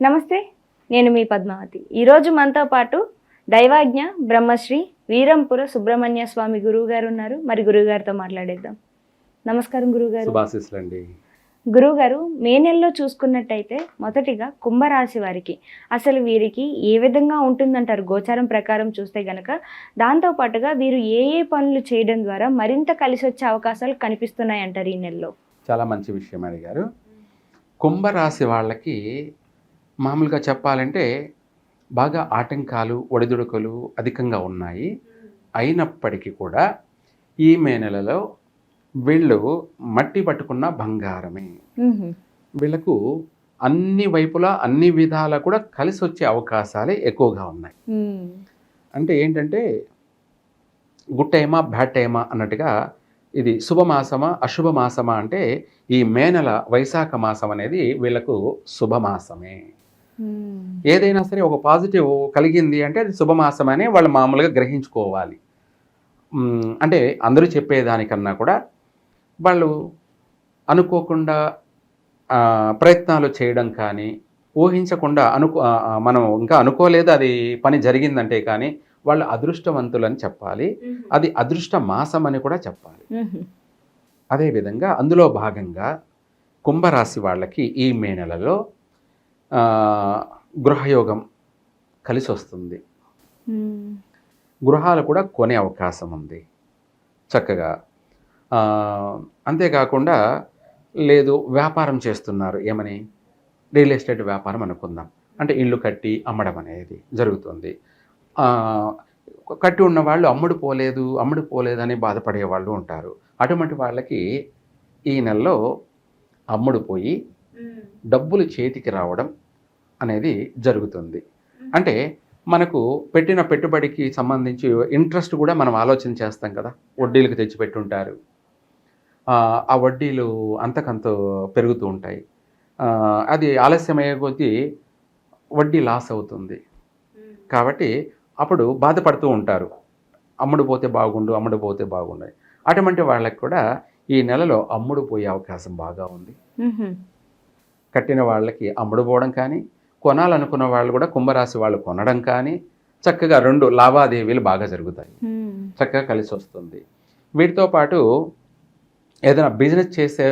నమస్తే నేను మీ పద్మావతి. ఈరోజు మనతో పాటు దైవాజ్ఞ బ్రహ్మశ్రీ వీరంపుర సుబ్రహ్మణ్య స్వామి గురువు గారు ఉన్నారు. మరి గురువు గారితో మాట్లాడేద్దాం. నమస్కారం శుభాశీస్సులండి. గురువుగారు మే నెలలో చూసుకున్నట్టయితే మొదటిగా కుంభరాశి వారికి అసలు వీరికి ఏ విధంగా ఉంటుందంటారు గోచారం ప్రకారం చూస్తే గనక దాంతో పాటుగా వీరు ఏ ఏ పనులు చేయడం ద్వారా మరింత కలిసి వచ్చే అవకాశాలు కనిపిస్తున్నాయి అంటారు ఈ నెలలో? చాలా మంచి విషయం అడిగారు. కుంభరాశి వాళ్ళకి మామూలుగా చెప్పాలంటే బాగా ఆటంకాలు ఒడిదుడుకులు అధికంగా ఉన్నాయి అయినప్పటికీ కూడా ఈ మే నెలలో వీళ్ళు మట్టి పట్టుకున్న బంగారమే. వీళ్ళకు అన్ని వైపులా అన్ని విధాలా కూడా కలిసి వచ్చే అవకాశాలే ఎక్కువగా ఉన్నాయి. అంటే ఏంటంటే గుడ్ టైమా బ్యాడ్ టైమా అన్నట్టుగా ఇది శుభమాసమా అశుభ మాసమా అంటే ఈ మే నెల వైశాఖ మాసం అనేది వీళ్ళకు శుభమాసమే. ఏదైనా సరే ఒక పాజిటివ్ కలిగింది అంటే అది శుభమాసమనే వాళ్ళు మామూలుగా గ్రహించుకోవాలి. మ్, అంటే అందరూ చెప్పేదానికన్నా కూడా వాళ్ళు అనుకోకుండా ప్రయత్నాలు చేయడం కానీ ఊహించకుండా అనుకో మనం ఇంకా అనుకోలేదు అది పని జరిగిందంటే కానీ వాళ్ళు అదృష్టవంతులని చెప్పాలి. అది అదృష్ట మాసం అని కూడా చెప్పాలి. అదేవిధంగా అందులో భాగంగా కుంభరాశి వాళ్ళకి ఈ మే నెలలో గృహయోగం కలిసి వస్తుంది. గృహాలు కూడా కొనే అవకాశం ఉంది. చక్కగా. అంతేకాకుండా లేదు వ్యాపారం చేస్తున్నారు. ఏమని? రియల్ ఎస్టేట్ వ్యాపారం అనుకుందాం. అంటే ఇల్లు కట్టి అమ్మడం అనేది జరుగుతుంది. కట్టి ఉన్న వాళ్ళు అమ్ముడు పోలేదు అమ్ముడు పోలేదు అని బాధపడే వాళ్ళు ఉంటారు. అటువంటి వాళ్ళకి ఈ నెలలో అమ్ముడు పోయి డబ్బులు చేతికి రావడం అనేది జరుగుతుంది. అంటే మనకు పెట్టిన పెట్టుబడికి సంబంధించి ఇంట్రెస్ట్ కూడా మనం ఆలోచన చేస్తాం కదా. వడ్డీలకు తెచ్చిపెట్టుంటారు ఆ, ఆ వడ్డీలు అంతకంత పెరుగుతూ ఉంటాయి. అది ఆలస్యమయ్యే కొద్దీ వడ్డీ లాస్ అవుతుంది. కాబట్టి అప్పుడు బాధపడుతూ ఉంటారు. అమ్ముడు పోతే బాగుండు అమ్ముడు పోతే బాగుండు. అటువంటి వాళ్ళకి కూడా ఈ నెలలో అమ్ముడు పోయే అవకాశం బాగా ఉంది. కట్టిన వాళ్ళకి అమ్ముడు పోవడం కానీ కొనాలనుకున్న వాళ్ళు కూడా కుంభరాశి వాళ్ళు కొనడం కానీ చక్కగా రెండు లావాదేవీలు బాగా జరుగుతాయి. చక్కగా కలిసి వస్తుంది. వీటితో పాటు ఏదైనా బిజినెస్ చేసే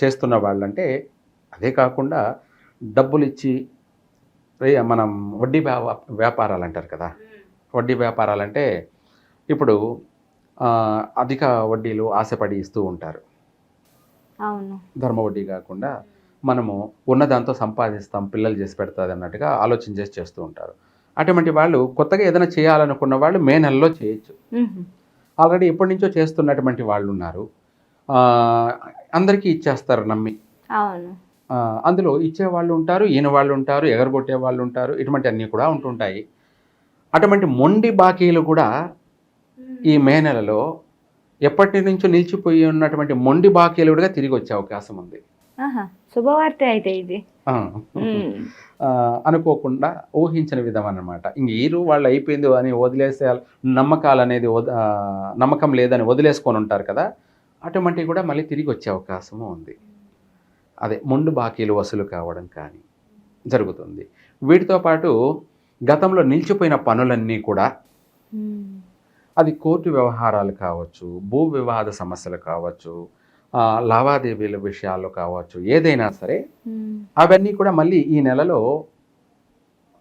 చేస్తున్న వాళ్ళంటే అదే కాకుండా డబ్బులు ఇచ్చి మనం వడ్డీ వ్యా వ్యాపారాలు అంటారు కదా. వడ్డీ వ్యాపారాలంటే ఇప్పుడు ఆ, అధిక వడ్డీలు ఆశపడి ఇస్తూ ఉంటారు. అవును. ధర్మ వడ్డీ కాకుండా మనము ఉన్నదాంతో సంపాదిస్తాం పిల్లలు చేసి పెడతాది అన్నట్టుగా ఆలోచన చేసి చేస్తూ ఉంటారు. అటువంటి వాళ్ళు కొత్తగా ఏదైనా చేయాలనుకున్న వాళ్ళు మే నెలలో చేయొచ్చు. ఆల్రెడీ ఎప్పటి నుంచో చేస్తున్నటువంటి వాళ్ళు ఉన్నారు. అందరికీ ఇచ్చేస్తారు నమ్మి. అందులో ఇచ్చే వాళ్ళు ఉంటారు ఈయన వాళ్ళు ఉంటారు ఎగరగొట్టే వాళ్ళు ఉంటారు ఇటువంటి అన్నీ కూడా ఉంటుంటాయి. అటువంటి మొండి బాకీలు కూడా ఈ మే నెలలో ఎప్పటి నుంచో నిలిచిపోయి ఉన్నటువంటి మొండి బాకీలు కూడా తిరిగి వచ్చే అవకాశం ఉంది. శుభవార్త అయితే ఇది. అనుకోకుండా ఊహించిన విధం అన్నమాట. ఇంక ఈరు వాళ్ళు అయిపోయింది అని వదిలేసే నమ్మకాలు అనేది నమ్మకం లేదని వదిలేసుకొని ఉంటారు కదా అటువంటివి కూడా మళ్ళీ తిరిగి వచ్చే అవకాశము ఉంది. అదే మొండు బాకీలు వసూలు కావడం కానీ జరుగుతుంది. వీటితో పాటు గతంలో నిలిచిపోయిన పనులన్నీ కూడా. అది కోర్టు వ్యవహారాలు కావచ్చు భూ వివాద సమస్యలు కావచ్చు లావాదేవీల విషయాల్లో కావచ్చు ఏదైనా సరే. అవన్నీ కూడా మళ్ళీ ఈ నెలలో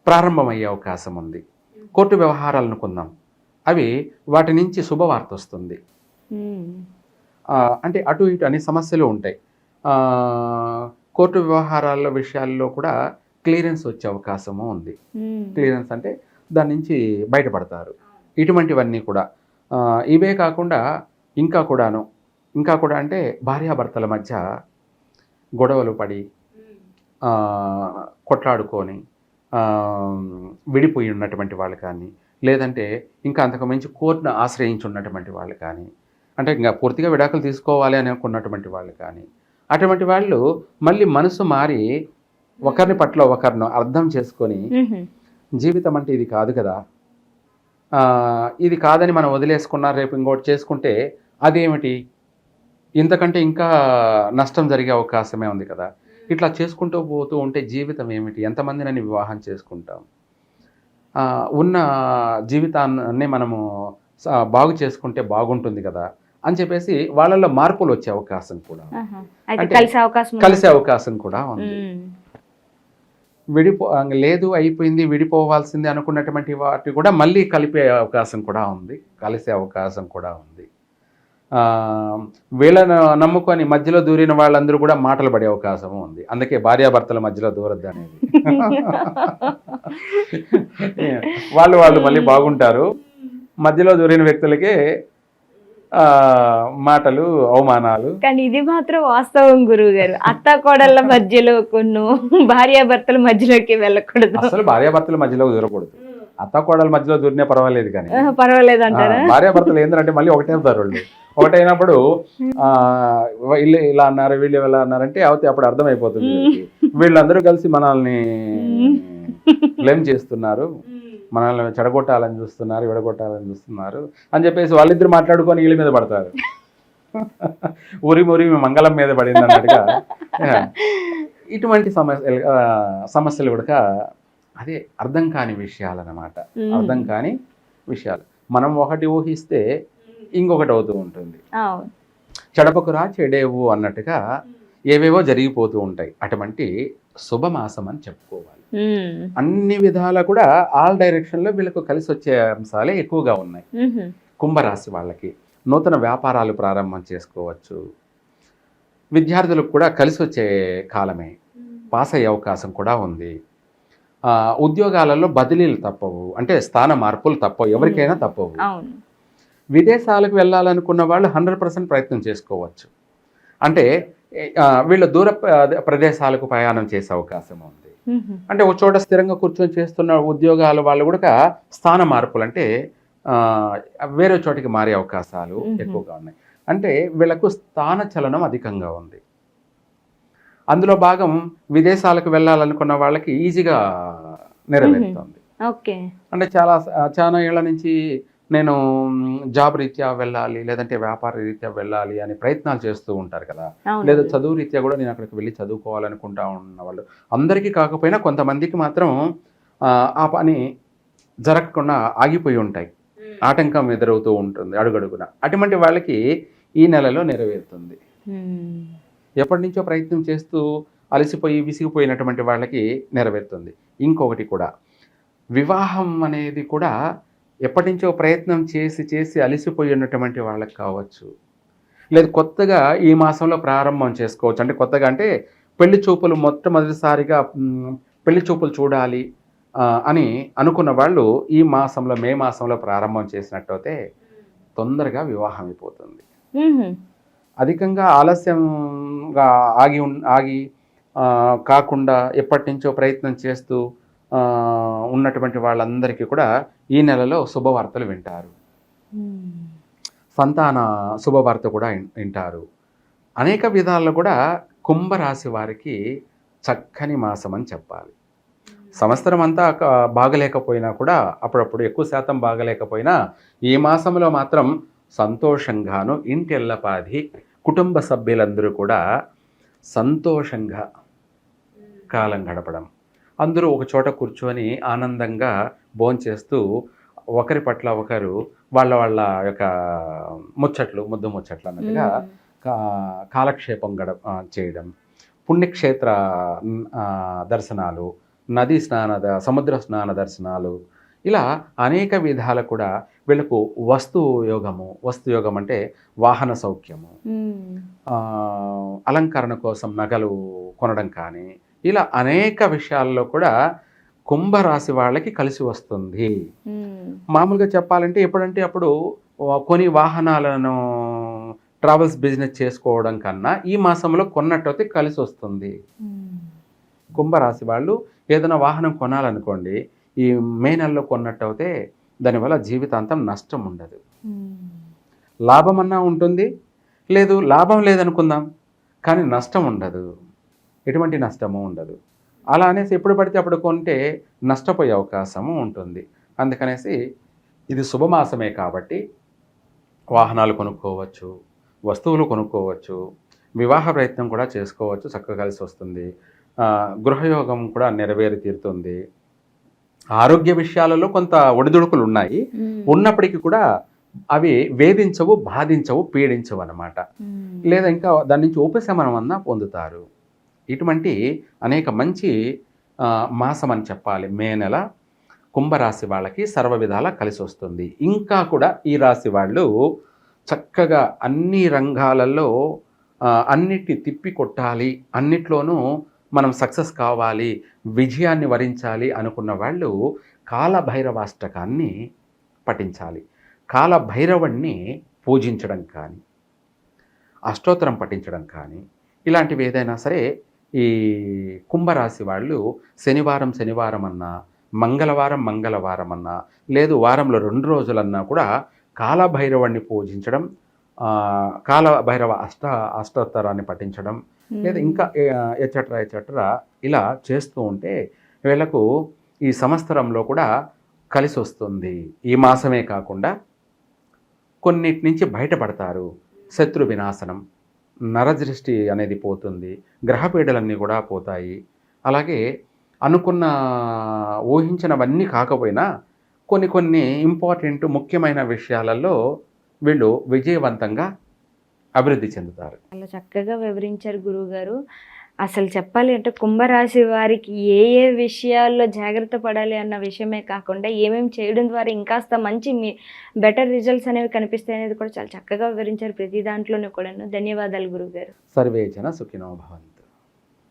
ప్రారంభమయ్యే అవకాశం ఉంది. కోర్టు వ్యవహారాలు అనుకుందాం అవి వాటి నుంచి శుభవార్త వస్తుంది. అంటే అటు ఇటు అన్ని సమస్యలు ఉంటాయి. కోర్టు వ్యవహారాల విషయాల్లో కూడా క్లియరెన్స్ వచ్చే అవకాశము ఉంది. క్లియరెన్స్ అంటే దాని నుంచి బయటపడతారు. ఇటువంటివన్నీ కూడా. ఇవే కాకుండా ఇంకా కూడాను ఇంకా కూడా అంటే భార్యాభర్తల మధ్య గొడవలు పడి కొట్లాడుకొని విడిపోయి ఉన్నటువంటి వాళ్ళు కానీ లేదంటే ఇంకా అంతకు మించి కోర్టును ఆశ్రయించి ఉన్నటువంటి వాళ్ళు కానీ అంటే ఇంకా పూర్తిగా విడాకులు తీసుకోవాలి అని అనుకున్నటువంటి వాళ్ళు కానీ అటువంటి వాళ్ళు మళ్ళీ మనసు మారి ఒకరిని పట్ల ఒకరిని అర్థం చేసుకొని. జీవితం అంటే ఇది కాదు కదా. ఇది కాదని మనం వదిలేసుకున్నా రేపు ఇంకోటి చేసుకుంటే అదేమిటి? ఇంతకంటే ఇంకా నష్టం జరిగే అవకాశమే ఉంది కదా. ఇట్లా చేసుకుంటూ పోతూ ఉంటే జీవితం ఏమిటి? ఎంతమందినని వివాహం చేసుకుంటాం? ఉన్న జీవితాన్ని మనము బాగు చేసుకుంటే బాగుంటుంది కదా అని చెప్పేసి వాళ్ళల్లో మార్పులు వచ్చే అవకాశం కూడా కలిసే అవకాశం? కలిసే అవకాశం కూడా ఉంది. విడిపో లేదు అయిపోయింది విడిపోవాల్సింది అనుకున్నటువంటి వాటి కూడా మళ్ళీ కలిపే అవకాశం కూడా ఉంది. కలిసే అవకాశం కూడా ఉంది. వీళ్ళను నమ్ముకొని మధ్యలో దూరిన వాళ్ళందరూ కూడా మాటలు పడే అవకాశం ఉంది. అందుకే భార్యాభర్తల మధ్యలో దూరద్దు అనేది వాళ్ళు వాళ్ళు మళ్ళీ బాగుంటారు. మధ్యలో దూరిన వ్యక్తులకే ఆ, మాటలు అవమానాలు. కానీ ఇది మాత్రం వాస్తవం గురువు గారు అత్త కోడళ్ళ మధ్యలో కొన్ను భార్యాభర్తల మధ్యలోకి వెళ్ళకూడదు. అసలు భార్యాభర్తల మధ్యలో దూరకూడదు. అత్త కోడల మధ్యలో దూరినే పర్వాలేదు కానీ. పర్వాలేదు అంటారా? భార్యాభర్తలు ఏంటంటే మళ్ళీ ఒకటే అవుతారు వాళ్ళు. ఒకటైనప్పుడు ఆ వీళ్ళు ఇలా అన్నారు వీళ్ళు ఇలా అన్నారంటే అవతే అప్పుడు అర్థమైపోతుంది. వీళ్ళందరూ కలిసి మనల్ని బ్లేమ్ చేస్తున్నారు. మనల్ని చెడగొట్టాలని చూస్తున్నారు విడగొట్టాలని చూస్తున్నారు అని చెప్పేసి వాళ్ళిద్దరు మాట్లాడుకొని వీళ్ళ మీద పడతారు. ఊరి మురి మంగళం మీద పడింది అన్నట్టుగా. ఇటువంటి సమస్యలు ఆ, సమస్యలు కూడా అదే అర్థం కాని విషయాలు అన్నమాట ఉమ్. అర్థం కాని విషయాలు. మనం ఒకటి ఊహిస్తే ఇంకొకటి అవుతూ ఉంటుంది. చెడపకురా చెడేవు అన్నట్టుగా ఏవేవో జరిగిపోతూ ఉంటాయి. అటువంటి శుభమాసం అని చెప్పుకోవాలి. అన్ని విధాలా కూడా ఆల్ డైరెక్షన్లో వీళ్ళకు కలిసి వచ్చే అంశాలే ఎక్కువగా ఉన్నాయి. కుంభరాశి వాళ్ళకి నూతన వ్యాపారాలు ప్రారంభం చేసుకోవచ్చు. విద్యార్థులకు కూడా కలిసి వచ్చే కాలమే. పాస్ అయ్యే అవకాశం కూడా ఉంది. ఉద్యోగాలలో బదిలీలు తప్పవు. అంటే స్థాన మార్పులు తప్పవు. ఎవరికైనా తప్పవు. విదేశాలకు వెళ్ళాలనుకున్న వాళ్ళు హండ్రెడ్ పర్సెంట్ ప్రయత్నం చేసుకోవచ్చు. అంటే వీళ్ళు దూర ప్ర- ప్రదేశాలకు ప్రయాణం చేసే అవకాశం ఉంది. అంటే ఒక చోట స్థిరంగా కూర్చొని చేస్తున్న ఉద్యోగాల వాళ్ళు కూడా స్థాన మార్పులు అంటే వేరే చోటికి మారే అవకాశాలు. ఎక్కువగా ఉన్నాయి. అంటే వీళ్ళకు స్థాన చలనం అధికంగా ఉంది. అందులో భాగం విదేశాలకు వెళ్ళాలనుకున్న వాళ్ళకి ఈజీగా నెరవేరుతుంది. ఓకే. అంటే చాలా చాలా ఏళ్ళ నుంచి నేను జాబ్ రీత్యా వెళ్ళాలి లేదంటే వ్యాపార రీత్యా వెళ్ళాలి అని ప్రయత్నాలు చేస్తూ ఉంటారు కదా. లేదా చదువు రీత్యా కూడా నేను అక్కడికి వెళ్ళి చదువుకోవాలనుకుంటా ఉన్న వాళ్ళు. అందరికీ కాకపోయినా కొంతమందికి మాత్రం ఆ, పని జరగకుండా ఆగిపోయి ఉంటాయి. ఆటంకం ఎదురవుతూ ఉంటుంది అడుగడుగున. అటువంటి వాళ్ళకి ఈ నెలలో నెరవేరుతుంది. ఎప్పటి నుంచో ప్రయత్నం చేస్తూ అలసిపోయి విసిగిపోయినటువంటి వాళ్ళకి నెరవేరుతుంది. ఇంకొకటి కూడా వివాహం అనేది కూడా ఎప్పటి నుంచో ప్రయత్నం చేసి చేసి అలసిపోయి ఉన్నటువంటి వాళ్ళకి కావచ్చు. లేదు కొత్తగా ఈ మాసంలో ప్రారంభం చేసుకోవచ్చు. అంటే కొత్తగా అంటే పెళ్ళి చూపులు మొట్టమొదటిసారిగా పెళ్ళి చూపులు చూడాలి అని అనుకున్న వాళ్ళు ఈ మాసంలో మే మాసంలో ప్రారంభం చేసినట్టయితే తొందరగా వివాహం అయిపోతుంది. అధికంగా ఆలస్యంగా ఆగి ఆగి కాకుండా ఎప్పటి నుంచో ప్రయత్నం చేస్తూ ఉన్నటువంటి వాళ్ళందరికీ కూడా ఈ నెలలో శుభవార్తలు వింటారు. సంతాన శుభవార్త కూడా వింటారు. అనేక విధాల్లో కూడా కుంభరాశి వారికి చక్కని మాసం అని చెప్పాలి. సంవత్సరం అంతా బాగలేకపోయినా కూడా అప్పుడప్పుడు ఎక్కువ శాతం బాగలేకపోయినా ఈ మాసంలో మాత్రం సంతోషంగాను ఇంటెల్లపాది కుటుంబ సభ్యులందరూ కూడా సంతోషంగా కాలం గడపడం. అందరూ ఒక చోట కూర్చొని ఆనందంగా భోంచేస్తూ ఒకరి పట్ల ఒకరు వాళ్ళ వాళ్ళ యొక్క ముచ్చట్లు ముద్దు ముచ్చట్లు అన్నట్టుగా కాలక్షేపం గడ చేయడం. పుణ్యక్షేత్ర దర్శనాలు నదీ స్నాన సముద్ర స్నాన దర్శనాలు ఇలా అనేక విధాలు కూడా వీళ్ళకు వస్తు యోగము వస్తు యోగం అంటే వాహన సౌఖ్యము అలంకరణ కోసం నగలు కొనడం కానీ ఇలా అనేక విషయాల్లో కూడా కుంభరాశి వాళ్ళకి కలిసి వస్తుంది. మామూలుగా చెప్పాలంటే ఎప్పుడంటే అప్పుడు కొన్ని వాహనాలను ట్రావెల్స్ బిజినెస్ చేసుకోవడం కన్నా ఈ మాసంలో కొన్నట్టయితే కలిసి వస్తుంది. కుంభరాశి వాళ్ళు ఏదైనా వాహనం కొనాలనుకోండి ఈ మే నెలలో కొన్నట్టయితే దానివల్ల జీవితాంతం నష్టం ఉండదు. లాభం అన్నా ఉంటుంది లేదు లాభం లేదనుకుందాం కానీ నష్టం ఉండదు. ఎటువంటి నష్టము ఉండదు. అలా అనేసి ఎప్పుడు పడితే అప్పుడు కొంటే నష్టపోయే అవకాశము ఉంటుంది. అందుకనేసి ఇది శుభమాసమే కాబట్టి వాహనాలు కొనుక్కోవచ్చు వస్తువులు కొనుక్కోవచ్చు వివాహ ప్రయత్నం కూడా చేసుకోవచ్చు చక్కగా కలిసి వస్తుంది. గృహయోగం కూడా నెరవేరి తీరుతుంది. ఆరోగ్య విషయాలలో కొంత ఒడిదుడుకులు ఉన్నాయి. ఉన్నప్పటికీ కూడా అవి వేధించవు బాధించవు పీడించవు అన్నమాట. మ్మ్. లేదా ఇంకా దాని నుంచి ఉపశమనం అన్నా పొందుతారు. ఇటువంటి అనేక మంచి మాసం అని చెప్పాలి. మే నెల కుంభరాశి వాళ్ళకి సర్వ విధాలా కలిసి వస్తుంది. ఇంకా కూడా ఈ రాశి వాళ్ళు చక్కగా అన్ని రంగాలలో ఆ, అన్నిటిని తిప్పి కొట్టాలి. అన్నిట్లోనూ మనం సక్సెస్ కావాలి విజయాన్ని వరించాలి అనుకున్న వాళ్ళు కాలభైరవాష్టకాన్ని పఠించాలి. కాలభైరవుణ్ణి పూజించడం కానీ అష్టోత్తరం పఠించడం కానీ ఇలాంటివి ఏదైనా సరే ఈ కుంభరాశి వాళ్ళు శనివారం శనివారం అన్నా మంగళవారం మంగళవారం అన్నా లేదు వారంలో రెండు రోజులన్నా కూడా కాలభైరవాన్ని పూజించడం ఆ, కాలభైరవ అష్ట అష్టోత్తరాన్ని పఠించడం లేదా ఇంకా ఎచట్రా ఎచట్రా ఇలా చేస్తూ ఉంటే వీళ్ళకు ఈ సంవత్సరంలో కూడా కలిసి వస్తుంది. ఈ మాసమే కాకుండా కొన్నిటి నుంచి బయటపడతారు. శత్రు వినాశనం నరదృష్టి అనేది పోతుంది. గ్రహపీడలన్నీ కూడా పోతాయి. అలాగే అనుకున్న ఊహించినవన్నీ కాకపోయినా కొన్ని కొన్ని ఇంపార్టెంట్ ముఖ్యమైన విషయాలలో వీళ్ళు విజయవంతంగా అభివృద్ధి చెందుతారు. చాలా చక్కగా వివరించారు గురువుగారు. అసలు చెప్పాలి అంటే కుంభరాశి వారికి ఏ ఏ విషయాల్లో జాగ్రత్త పడాలి అన్న విషయమే కాకుండా ఏమేమి చేయడం ద్వారా ఇంకాస్త మంచి మీ బెటర్ రిజల్ట్స్ అనేవి కనిపిస్తాయి అనేది కూడా చాలా చక్కగా వివరించారు ప్రతి దాంట్లోనూ కూడా ధన్యవాదాలు గురువుగారు. సర్వేజన సుఖినో భవంతు.